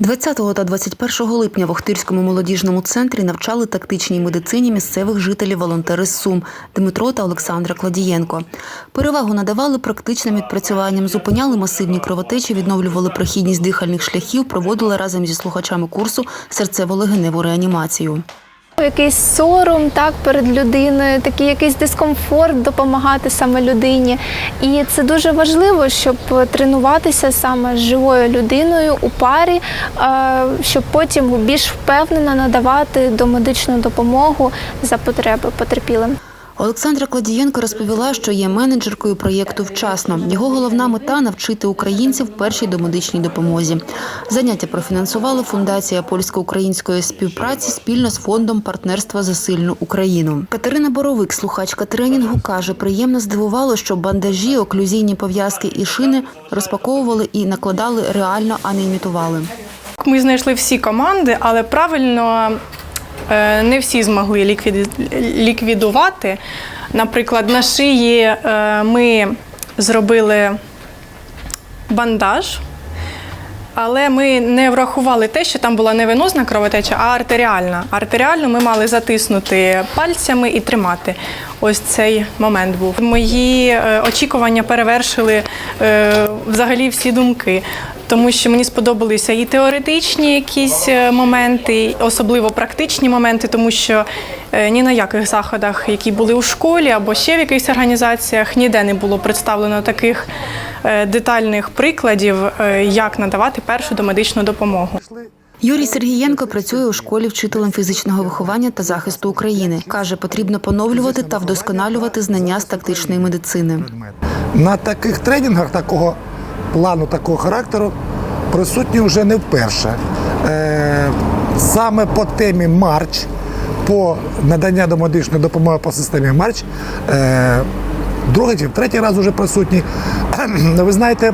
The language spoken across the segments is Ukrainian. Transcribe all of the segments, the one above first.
20 та 21 липня в Охтирському молодіжному центрі навчали тактичній медицині місцевих жителів волонтери з Сум Дмитро та Олександра Кладієнко. Перевагу надавали практичним відпрацюванням, зупиняли масивні кровотечі, відновлювали прохідність дихальних шляхів, проводили разом зі слухачами курсу серцево-легеневу реанімацію. Якийсь сором так перед людиною, такий якийсь дискомфорт допомагати саме людині. І це дуже важливо, щоб тренуватися саме з живою людиною у парі, щоб потім більш впевнено надавати домедичну допомогу за потреби потерпілим. Олександра Кладієнко розповіла, що є менеджеркою проєкту вчасно. Його головна мета навчити українців першій домедичній допомозі. Заняття профінансувала фундація польсько-української співпраці спільно з фондом партнерства за сильну Україну. Катерина Боровик, слухачка тренінгу, каже, приємно здивувало, що бандажі, оклюзійні пов'язки і шини розпаковували і накладали реально, а не імітували. Ми знайшли всі команди, але правильно не всі змогли ліквідувати. Наприклад, на шиї е, ми зробили бандаж, але ми не врахували те, що там була не венозна кровотеча, а артеріальна. Артеріальну ми мали затиснути пальцями і тримати. Ось цей момент був. Мої е, очікування перевершили е, взагалі всі думки, тому що мені сподобалися і теоретичні якісь е, моменти, особливо практичні моменти, тому що е, ні на яких заходах, які були у школі або ще в якихось організаціях, ніде не було представлено таких е, детальних прикладів, як надавати першу домедичну допомогу. Юрій Сергієнко працює у школі вчителем фізичного виховання та захисту України. Каже, потрібно поновлювати та вдосконалювати знання з тактичної медицини. На таких тренінгах такого плану, такого характеру присутні вже не вперше. Е, саме по темі Марч, по надання домедичної допомоги по системі Марч, е, другий чи третій раз вже присутні. Ви знаєте,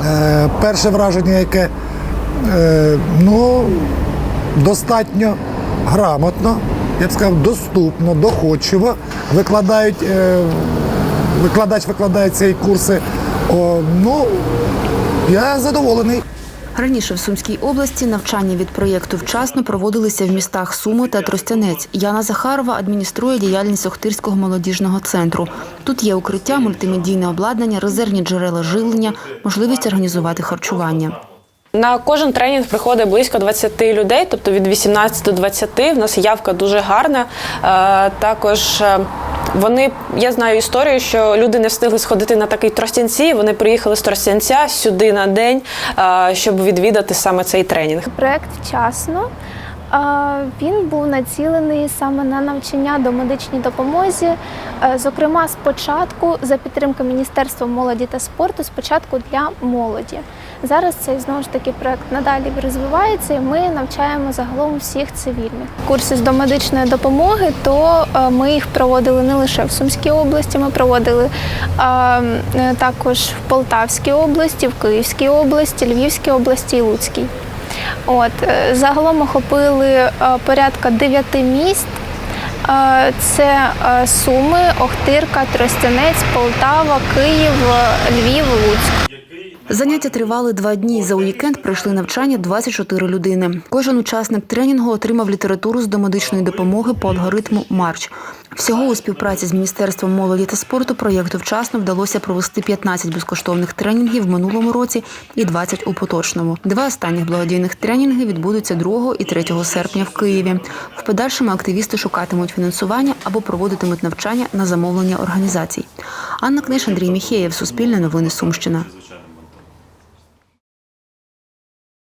е, перше враження, яке ну, достатньо грамотно, я б сказав, доступно, доходчиво викладають, викладач викладає ці курси. О, ну, я задоволений. Раніше в Сумській області навчання від проєкту вчасно проводилися в містах Суми та Тростянець. Яна Захарова адмініструє діяльність Охтирського молодіжного центру. Тут є укриття, мультимедійне обладнання, резервні джерела живлення, можливість організувати харчування. На кожен тренінг приходить близько 20 людей, тобто від 18 до 20. В нас явка дуже гарна. Е, Також е, вони, я знаю історію, що люди не встигли сходити на такий Тростянці. Вони приїхали з Тростянця сюди на день, е, щоб відвідати саме цей тренінг. Проект вчасно. Він був націлений саме на навчання до медичній допомозі. Е, Зокрема, спочатку за підтримки Міністерства молоді та спорту, спочатку для молоді. Зараз цей знову ж таки проект надалі розвивається, і ми навчаємо загалом всіх цивільних. Курси з домедичної допомоги, то е, ми їх проводили не лише в Сумській області, ми проводили а, е, також в Полтавській області, в Київській області, Львівській області і Луцькій. От е, загалом охопили порядка дев'яти міст. Це Суми, Охтирка, Тростянець, Полтава, Київ, Львів, Луцьк. Заняття тривали два дні. За уікенд пройшли навчання 24 людини. Кожен учасник тренінгу отримав літературу з домедичної допомоги по алгоритму Марч. Всього у співпраці з Міністерством молоді та спорту проєкту вчасно вдалося провести 15 безкоштовних тренінгів в минулому році і 20 у поточному. Два останніх благодійних тренінги відбудуться 2 і 3 серпня в Києві. В подальшому активісти шукатимуть фінансування або проводитимуть навчання на замовлення організацій. Анна Книж, Андрій Міхеєв, Суспільне новини Сумщина.